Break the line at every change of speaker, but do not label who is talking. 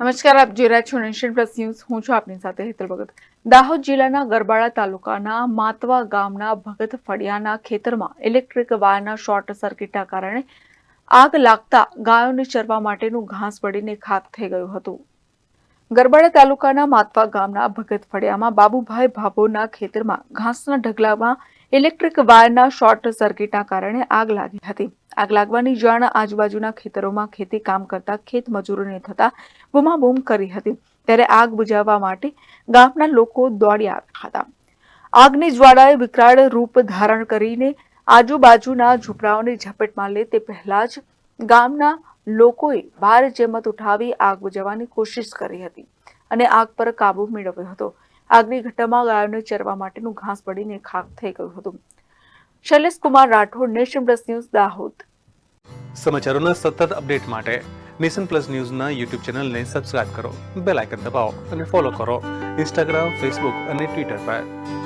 નમસ્કાર, આપ જોઈ રહ્યા છો નેશન પ્લસ ન્યૂઝ. હું છું આપની સાથે હેતલ ભગત. દાહોદ જિલ્લાના ગરબાડા તાલુકાના માતવા ગામના ભગત ફળિયાના ખેતરમાં ઇલેક્ટ્રિક વાયરના શોર્ટ સર્કિટના કારણે આગ લાગતા ગાયોને ચરવા માટેનું ઘાસ બળીને ખાક થઈ ગયું હતું. ગરબાડા તાલુકાના માતવા ગામના ભગત ફળિયામાં બાબુભાઈ ભાભોના ખેતરમાં ઘાસના ઢગલામાં ઇલેક્ટ્રિક વાયરના શોર્ટ સર્કિટના કારણે આગ લાગી હતી. આગ લાગવાની જાણ આજુબાજુના ખેતરોમાં ખેતી કામ કરતા ખેત મજૂરોને થતા બૂમાબૂમ કરી હતી. ત્યારે આગ બુઝાવવા માટે ગામના લોકો દોડી આવ્યા હતા. આગની જ્વાળાએ વિકરાળ રૂપ ધારણ કરીને આજુબાજુના ઝૂંપડાઓની ઝપેટમાં લે તે પહેલા જ ગામના લોકોએ ભાર જેમત ઉઠાવી આગ બુજાવવાની કોશિશ કરી હતી અને આગ પર કાબુ મેળવ્યો હતો. આગની ઘટનામાં ગાયોને ચરવા માટેનું ઘાસ પડીને ખાક થઈ ગયું હતું. Shailesh Kumar Rathod, nation plus news, Dahod.
સમાચારોના સતત અપડેટ માટે નેશન પ્લસ ન્યૂઝના યુટ્યુબ ચેનલને સબસ્ક્રાઇબ કરો, બેલ આઇકન દબાવો અને ફોલો કરો ઇન્સ્ટાગ્રામ, ફેસબુક અને ટ્વિટર પર.